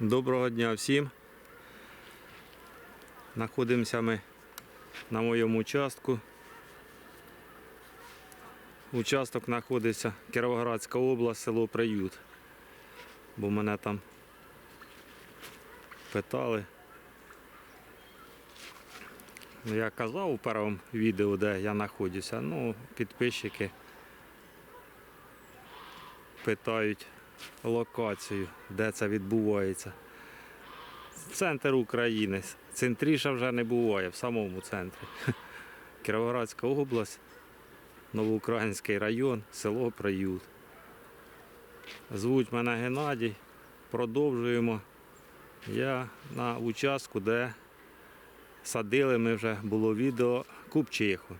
Доброго дня всім. Знаходимося ми на моєму участку. Участок знаходиться Кіровоградська область, село Приют. Бо мене там питали. Ну, Я казав у першому відео, де я знаходжуся. Ну, підписчики питають локацію, де це відбувається. Центр України. Центріша вже не буває в самому центрі. Кіровоградська область, Новоукраїнський район, село Приют. Звуть мене Геннадій. Продовжуємо. Я на участку, де садили ми вже було відео купчиху.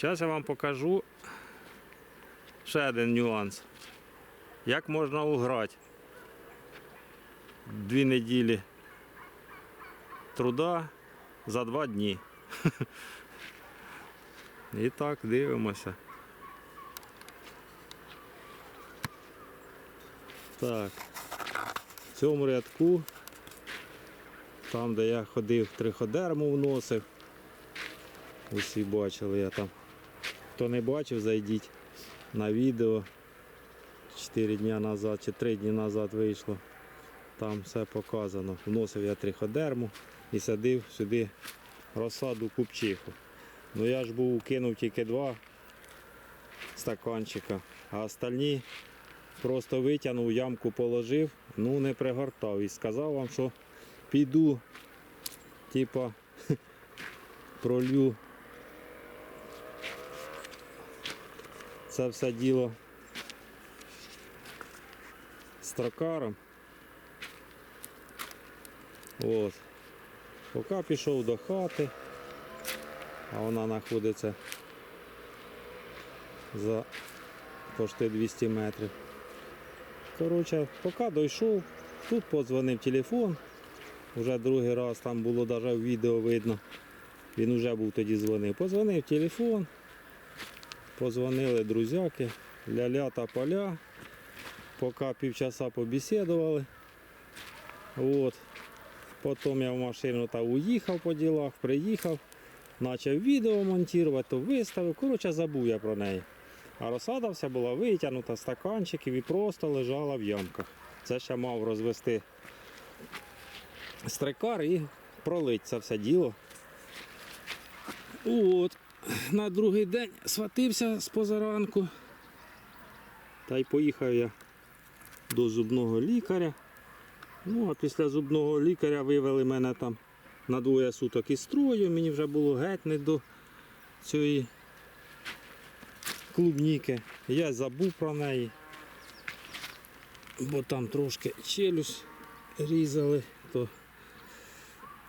Зараз я вам покажу ще один нюанс. Як можна уграти дві неділі труда за два дні. І так дивимося. Так. В цьому рядку, там де я ходив, триходерму вносив. Усі бачили, я там. Хто не бачив, зайдіть на відео. 4 дні назад чи 3 дні назад вийшло. Там все показано. Вносив я триходерму і садив сюди розсаду купчиху. Ну я ж був кинув тільки два стаканчика, а остальні просто витягнув, ямку положив, ну не пригортав. І сказав вам, що піду, типа пролью це все діло строкаром. От. Поки пішов до хати, а вона знаходиться за почти 200 метрів. Коротше, поки дійшов, тут подзвонив телефон. Уже другий раз там було навіть в відео видно. Він вже був тоді дзвонив. Позвонив телефон, позвонили друзяки, ля-ля та поля. Поки півчаса побесідували. От. Потім я в машину та уїхав по ділах, приїхав, почав відео монтувати, то виставив. Коротше, забув я про неї. А розсада вся була витягнута, стаканчиків і просто лежала в ямках. Це ще мав розвести стрикар і пролить це все діло. От. На другий день схватився з позаранку. Та й поїхав я до зубного лікаря. Ну, а після зубного лікаря вивели мене там на двоє суток із строю. Мені вже було геть не до цієї клубніки. Я забув про неї, бо там трошки челюсть різали. То...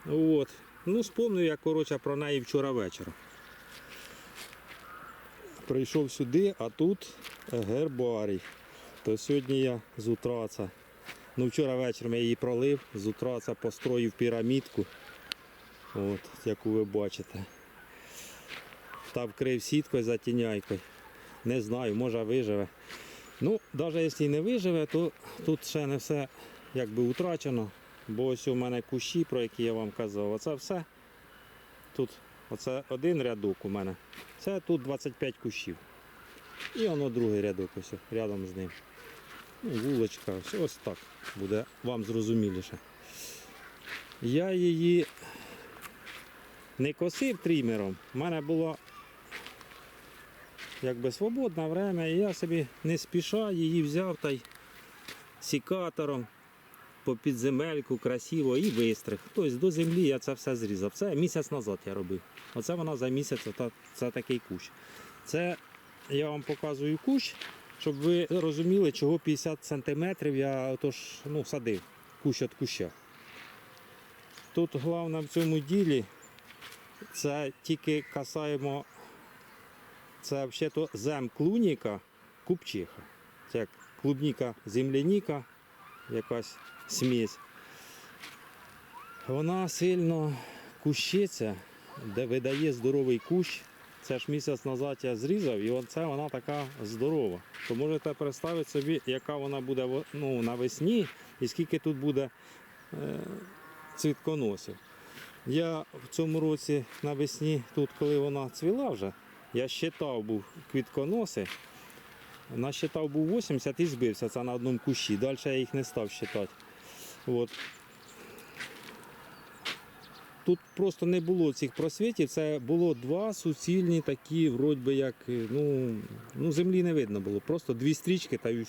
От. Ну, спомнив я коротше, про неї вчора вечором. Прийшов сюди, а тут гербарій. То сьогодні я з утра це. Ну, вчора вечором я її пролив, з утра це построїв пірамідку. От, яку ви бачите. Та вкрив сіткою затіняйкою. Не знаю, може виживе. Ну, навіть якщо не виживе, то тут ще не все якби утрачено. Бо ось у мене кущі, про які я вам казав, оце все. Тут оце один рядок у мене. Це тут 25 кущів. І воно другий рядок ось рядом з ним. Ну, вулочка, ось, ось так буде вам зрозуміліше. Я її не косив трімером, у мене було якби свободне время, і я собі не спіша її взяв та й сікатором по підземельку красиво і вистриг. Тобто до землі я це все зрізав. Це місяць назад я робив. Оце вона за місяць, це такий кущ. Це я вам показую кущ, щоб ви розуміли, чого 50 сантиметрів я отож, ну, садив кущ від куща. Тут головне в цьому ділі це тільки касаємо це взагалі земклуніка купчиха. Це як клубніка земляніка, якась смесь. Вона сильно кущиться, де видає здоровий кущ, Це ж місяць назад я зрізав, і оце вона така здорова. То можете представити собі, яка вона буде ну, навесні і скільки тут буде е, цвітконосів. Я в цьому році навесні, тут, коли вона цвіла вже, я щитав був квітконоси. Насчитав був 80 і збився це на одному кущі. Далі я їх не став щитати. От. Тут просто не було цих просвітів, це було два суцільні такі, вроді би як, е, ну, ну землі не видно було, просто дві стрічки та й.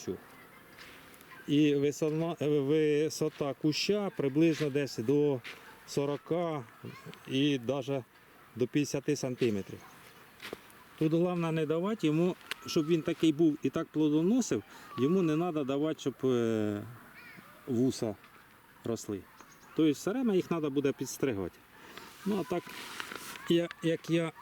І висота, е, висота куща приблизно десь до 40 і навіть до 50 сантиметрів. Тут головне не давати йому, щоб він такий був і так плодоносив, йому не треба давати, щоб е, вуса росли. Тобто все время їх треба буде підстригати. Ну а так, як я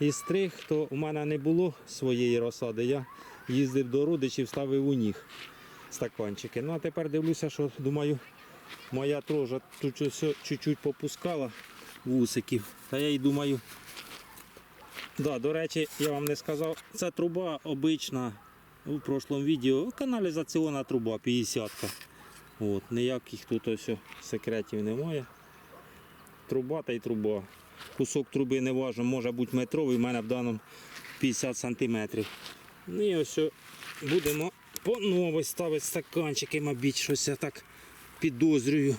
і стриг, то у мене не було своєї розсади. Я їздив до родичів, ставив у них стаканчики. Ну а тепер дивлюся, що думаю, моя трожа тут чуть-чуть попускала вусиків. Та я й думаю. Да, до речі, я вам не сказав, це труба обична у прошлому відео. Каналізаційна труба 50 От, ніяких тут ось секретів немає. Труба та й труба. Кусок труби не важно, може бути метровий, у мене в даному 50 сантиметрів. Ну і ось будемо по новій ставити стаканчики, мабуть, щось я так підозрюю.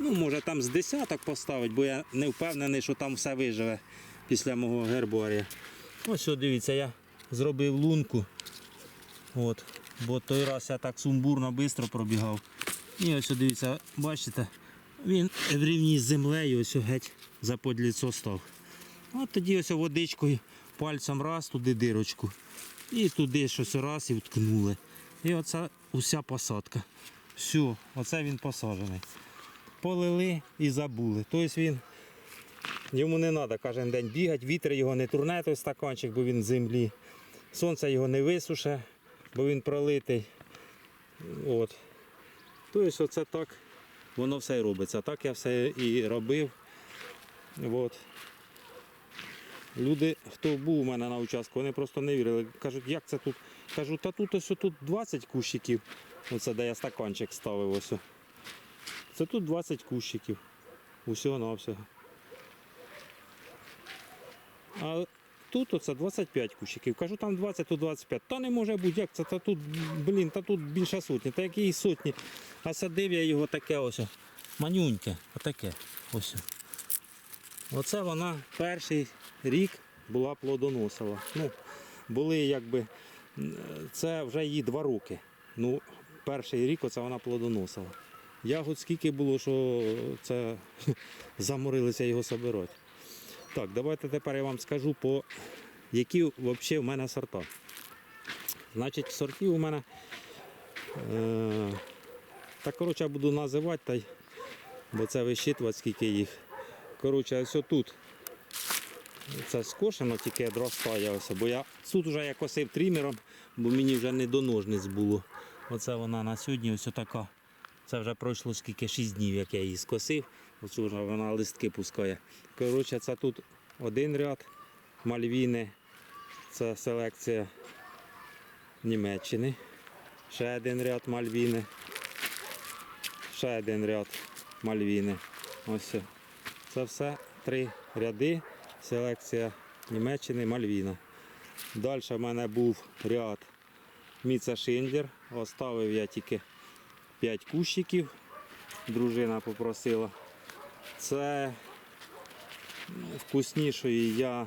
Ну, може там з десяток поставити, бо я не впевнений, що там все виживе після мого гербарія. Ось дивіться, я зробив лунку. От, бо той раз я так сумбурно швидко пробігав. І ось дивіться, бачите, він в рівні з землею ось геть за подліцо став. От тоді ось водичкою пальцем раз туди дирочку. І туди щось раз і вткнули. І оце уся посадка. Все, оце він посаджений. Полили і забули. Тобто він Йому не треба кожен день бігати, вітер його не турне той стаканчик, бо він з землі. Сонце його не висуше, бо він пролитий. От. Тобто оце так воно все і робиться. Так я все і робив. От. Люди, хто був у мене на участку, вони просто не вірили. Кажуть, як це тут? Кажу, та тут ось тут 20 кущиків. Оце де я стаканчик ставив ось. Це тут 20 кущиків. Усього на всього. Тут оце 25 кущиків. Кажу, там 20, тут 25. Та не може бути, як це? Та тут, блін, та тут більше сотні. Та якої сотні. А садив я його таке ось. Манюньке, отаке. Ось. Оце вона перший рік була плодоносила. Ну, були якби. Це вже їй два роки. Ну, перший рік оце вона плодоносила. Ягод скільки було, що це заморилися його собирати. Так, давайте тепер я вам скажу, по які взагалі в мене сорта. Значить, сортів у мене. Е, так, коротше, я буду називати, та бо це вищитувати, скільки їх. Коротше, ось тут. Це скошено, тільки відростає ось, бо я тут вже я косив трімером, бо мені вже не до ножниць було. Оце вона на сьогодні ось така. Це вже пройшло скільки 6 днів, як я її скосив. Вже вона листки пускає. Коротше, це тут один ряд мальвіни. Це селекція Німеччини. Ще один ряд мальвіни. Ще один ряд мальвіни. Ось. Це все три ряди. Селекція Німеччини Мальвіна. Далі в мене був ряд Міца Шиндлер. Оставив я тільки 5 кущиків. Дружина попросила. Це вкуснішої я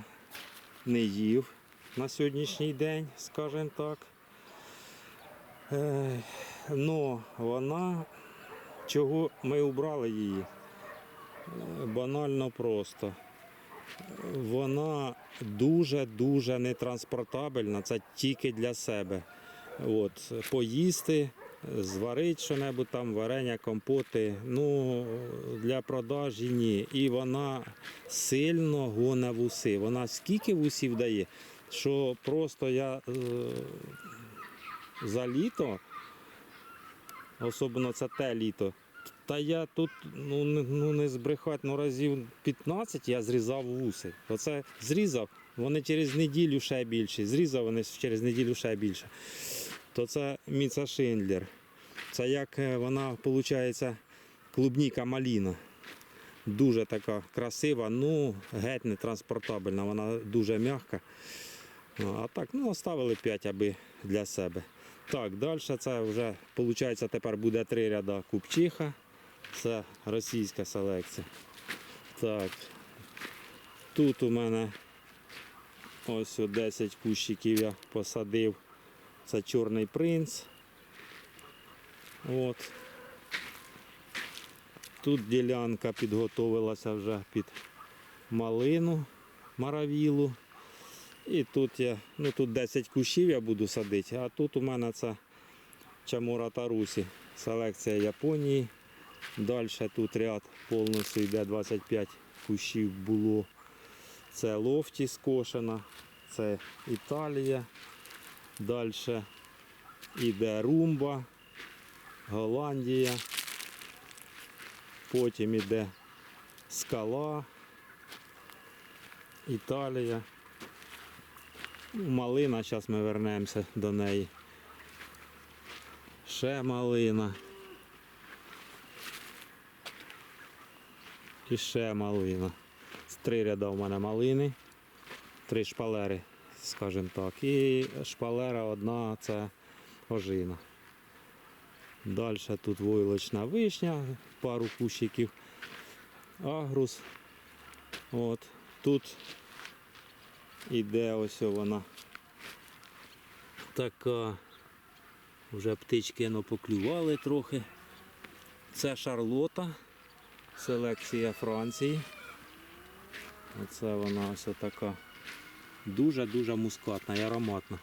не їв на сьогоднішній день, скажімо так. Е, Но вона, чого ми убрали її? Банально просто. Вона дуже-дуже нетранспортабельна, це тільки для себе. От, поїсти, зварити що-небудь там, варення, компоти. Ну, для продажі ні. І вона сильно гоне вуси. Вона скільки вусів дає, що просто я е, за літо, особливо це те літо, Та я тут ну, ну, не збрехать, ну разів 15 я зрізав вуси. Оце зрізав, вони через неділю ще більше. Зрізав вони через неділю ще більше. То це Міца Шиндлер. Це як е, вона, виходить, клубніка маліна. Дуже така красива, ну геть не транспортабельна, вона дуже м'яка. Ну, А так, ну, оставили 5 аби для себе. Так, далі це вже, виходить, тепер буде три ряда купчиха. Це російська селекція. Так. Тут у мене ось 10 кущиків я посадив. Це чорний принц. От. Тут ділянка підготовилася вже під малину, маравілу. І тут я, ну тут 10 кущів я буду садити, а тут у мене це Чамура Тарусі, селекція Японії. Далі тут ряд повністю йде 25 кущів було. Це лофті скошена, це Італія. Далі йде румба, Голландія. Потім йде скала, Італія. Ну, Малина, зараз ми вернемося до неї. Ще малина. І ще малина. Три ряда в мене малини, три шпалери, скажімо так. І шпалера одна це ожина. Далі тут войлочна вишня, пару кущиків, агрус. От. Тут іде ось вона така. Вже птички ну, поклювали трохи. Це шарлота, селекція Франції. Оце вона ось така дуже-дуже мускатна і ароматна.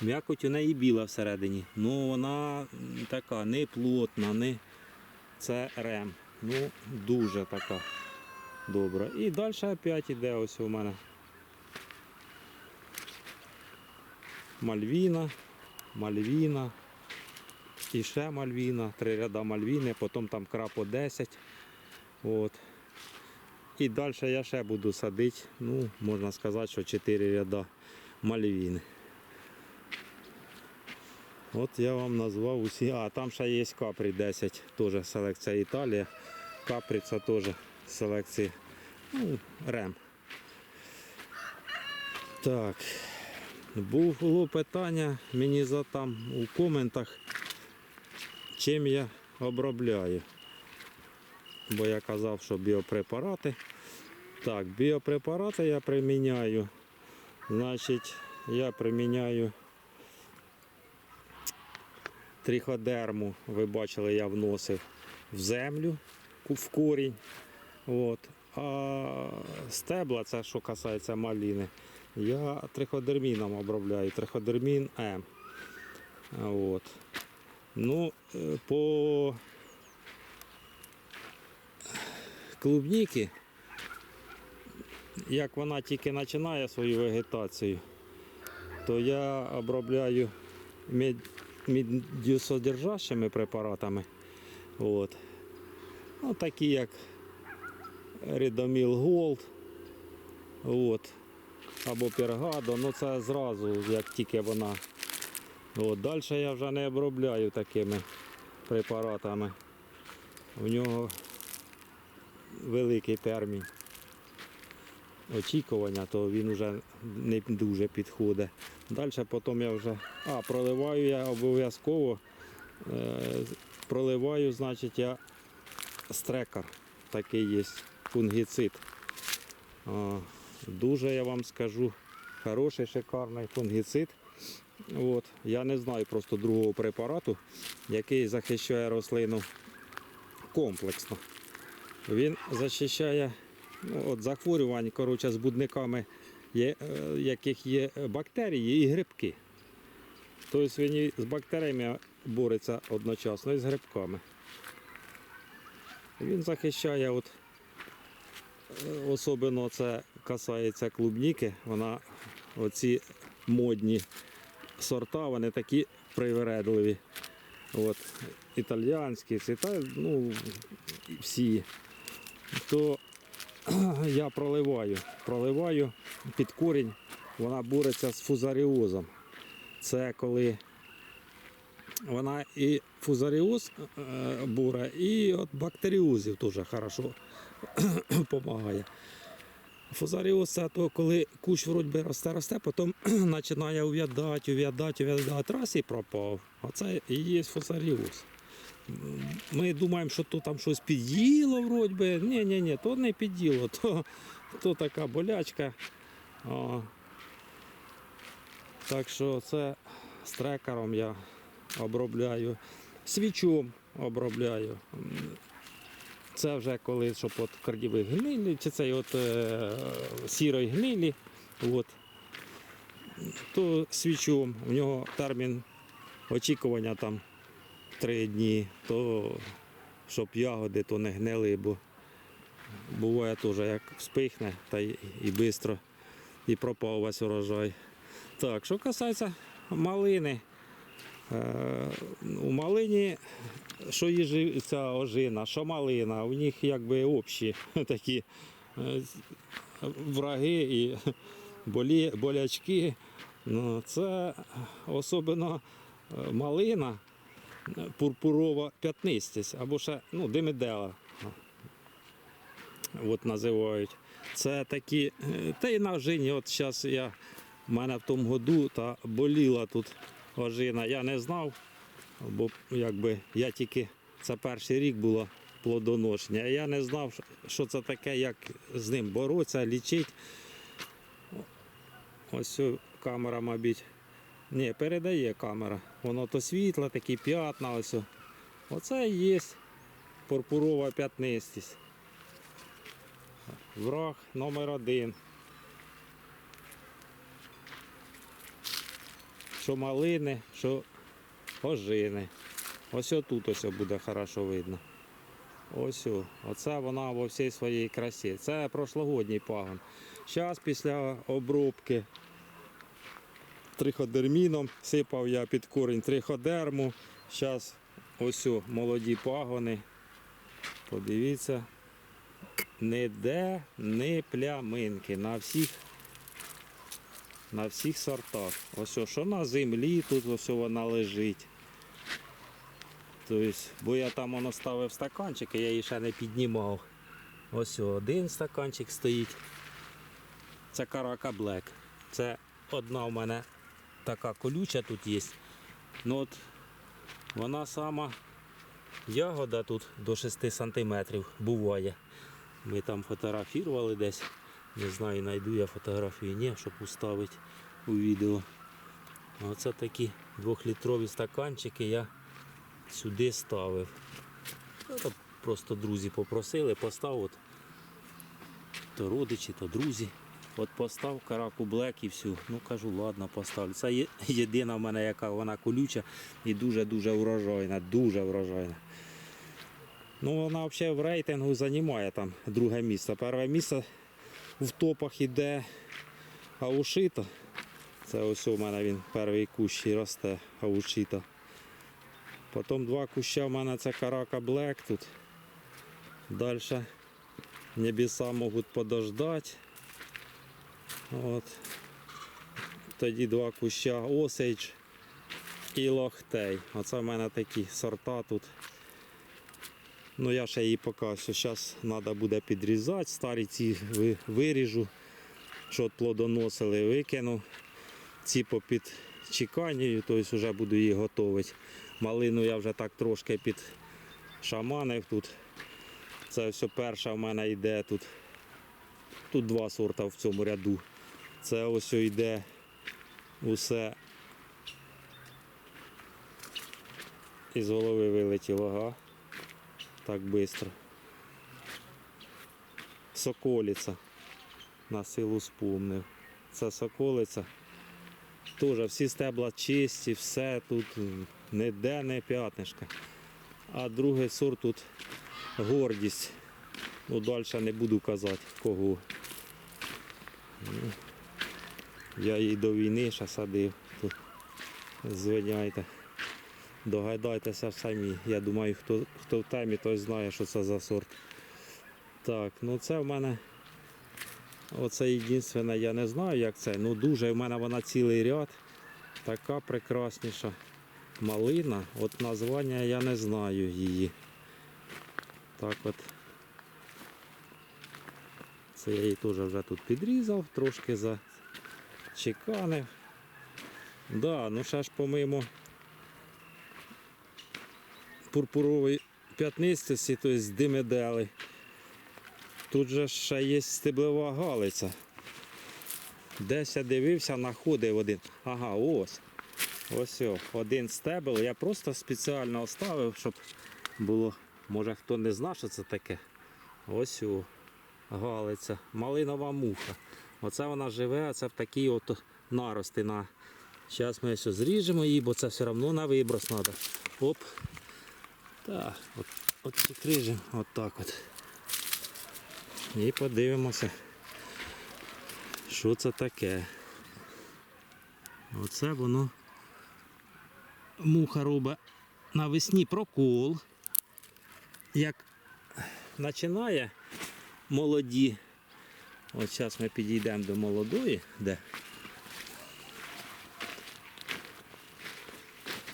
М'якоть у неї біла всередині. Ну вона така не плотна, не це рем. Ну, дуже така добра. І далі опять іде ось у мене Мальвіна, Мальвіна, і ще Мальвіна, три ряда Мальвіни, потім там крапо 10. От. І далі я ще буду садити, ну, можна сказати, що 4 ряда Мальвіни. От я вам назвав усі. А, там ще є капрі 10, теж селекція Італія. Капрі це теж селекція ну, Рем. Так. Було питання мені за там у коментах, чим я обробляю. Бо я казав, що біопрепарати. Так, біопрепарати я приміняю. Значить, я приміняю триходерму, ви бачили, я вносив в землю в корінь. От. А стебла, це що касається маліни, я триходерміном обробляю, триходермін М. От. Ну, е, по клубніки, як вона тільки починає свою вегетацію, то я обробляю мед, медіосодержащими препаратами. От. Ну, такі як Рідоміл Голд. От. Або Пергадо, ну це зразу, як тільки вона. От. Далі я вже не обробляю такими препаратами. У нього великий термін очікування, то він вже не дуже підходить. Далі потім я вже. А, проливаю я обов'язково. Е, проливаю, значить, я стрекар. Такий є фунгіцид. Дуже я вам скажу, хороший, шикарний фунгіцид. От. Я не знаю просто другого препарату, який захищає рослину комплексно. Він захищає ну, от захворювань коротше, з будниками, є, е, яких є бактерії і грибки. Тобто він і з бактеріями бореться одночасно і з грибками. Він захищає, от, е, особливо це касається клубніки, вона оці модні сорта, вони такі привередливі. от, італіянські, ці, ну, всі, то я проливаю. Проливаю під корінь, вона бореться з фузаріозом. Це коли вона і фузаріоз е, буре, і от бактеріозів теж хорошо допомагає. Фузаріоз це то, коли кущ вроді росте, росте, потім починає увядати, увядати, увядати, раз і пропав. А це і є фузаріоз. Ми думаємо, що то там щось під'їло, вроді би. Ні, ні, ні, то не під'їло, то, то така болячка. О. Так що це з трекером я обробляю, свічом обробляю. Це вже коли, щоб от кардівих гнилі, чи цей от е, сірої гнилі, от, то свічом. У нього термін очікування там три дні, то щоб ягоди то не гнили, бо буває теж як вспихне та і швидко і пропав весь урожай. Так, що касається малини. Е, у малині, що їжі ця ожина, що малина, у них якби общі такі е, враги і болі, болячки. Ну, це особливо малина, пурпурова п'ятнистість або ще ну, димедела. От називають. Це такі, е, та й на ожині, от зараз я в мене в тому году та боліла тут ожина. Я не знав, бо якби я тільки це перший рік було плодоношення. Я не знав, що це таке, як з ним боротися, лічити. Ось камера, мабуть. Ні, передає камера. Воно то світло, такі п'ятна. Ось. Оце і є пурпурова п'ятнистість. Враг номер один. Що малини, що ожини. Ось тут ось буде хорошо видно. Ось. Оце вона во всій своїй красі. Це прошлогодній пагон. Зараз після обробки триходерміном сипав я під корінь триходерму. Зараз ось о, молоді пагони. Подивіться. Ніде не пляминки на всіх на всіх сортах. Ось о, що на землі, тут ось вона лежить. Тобто, бо я там воно ставив стаканчики, я її ще не піднімав. Ось один стаканчик стоїть. Це карака Блек. Це одна у мене така колюча тут є. Ну от вона сама ягода тут до 6 см буває. Ми там фотографували десь. Не знаю, знайду я фотографію, ні, щоб уставити у відео. Оце такі двохлітрові стаканчики я сюди ставив. Ну, Просто друзі попросили, постав, от, то родичі, то друзі. От постав караку Блек і всю. Ну кажу, ладно, поставлю. Це єдина в мене, яка вона колюча і дуже-дуже урожайна, дуже врожайна. Ну, вона взагалі в рейтингу займає там друге місце. Перше місце в топах іде аушита. Це ось у мене він перший кущ і росте аушита. Потім два куща в мене це карака Блек тут. Далі небеса можуть подождати. От. Тоді два куща Осейдж і Лохтей. Оце в мене такі сорта тут. Ну я ще її поки що зараз треба буде підрізати. Старі ці виріжу, що плодоносили, викину. Ці попід чеканню, тобто вже буду її готувати. Малину я вже так трошки під шаманив тут. Це все перша в мене йде тут. Тут два сорта в цьому ряду. Це ось йде усе із голови вилетіло, ага. Так швидко. Соколиця. На силу спомнив. Це соколиця. Теж всі стебла чисті, все тут ніде не п'ятнишка. А другий сорт тут гордість. Ну, далі не буду казати кого. Я її до війни ще садив. Звиняйте. Догадайтеся самі. Я думаю, хто, хто в темі, той знає, що це за сорт. Так, ну це в мене. Оце єдине, я не знаю, як це. Ну дуже в мене вона цілий ряд. Така прекрасніша малина. От названня я не знаю її. Так от. Це я її теж вже тут підрізав, трошки зачеканив. Да, ну ще ж помимо пурпурової п'ятнистості, тобто димедели. Тут же ще є стеблева галиця. Десь я дивився, знаходив один. Ага, ось. Ось один стебел. Я просто спеціально оставив, щоб було. Може хто не знає, що це таке. Ось о, галиця. Малинова муха. Оце вона живе, а це в такій от нарости. На... Зараз ми все зріжемо її, бо це все одно на виброс треба. Оп. Так, от, от прикрижемо, от так от. І подивимося, що це таке. Оце воно муха робить навесні прокол. Як починає молоді. От зараз ми підійдемо до молодої, де.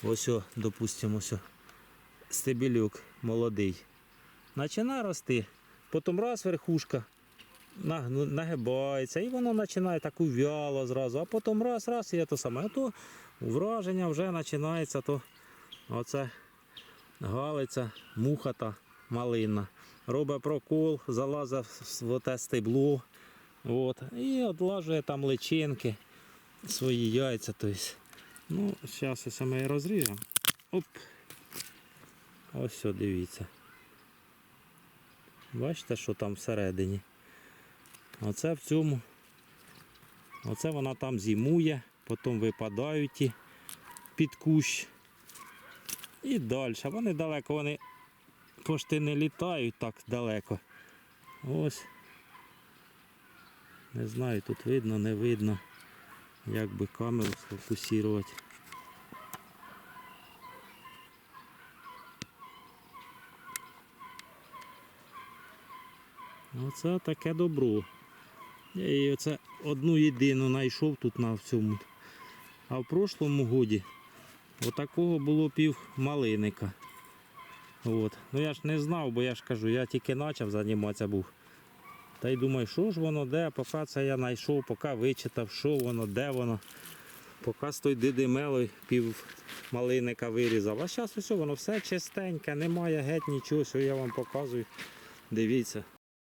Ось, допустимо, ось о, стебелюк молодий. Починає рости. Потім раз верхушка нагибається, і воно починає так увяло зразу, а потім раз, раз, і то саме. А то враження вже починається, то оце галиця, мухата, малина. Робить прокол, залазить в те стебло. От, і одлажує там личинки, свої яйця. Тобто. Ну, зараз ось ми розріжемо. Оп. Ось все, дивіться. Бачите, що там всередині. Оце в цьому. Оце вона там зимує, потім випадають ті під кущ. І далі. Вони далеко, вони пошти не літають так далеко. Ось. Не знаю, тут видно, не видно. Як би камеру сфокусувати. Оце таке добро. Я її оце одну єдину знайшов тут на цьому. А в прошлому годі отакого було пів малиника. От. Ну я ж не знав, бо я ж кажу, я тільки почав займатися був. Та й думаю, що ж воно де, поки це я знайшов, поки вичитав, що воно, де воно. Поки з той дидимелою пів малиника вирізав. А зараз усе воно все чистеньке, немає геть нічого, що я вам показую. Дивіться,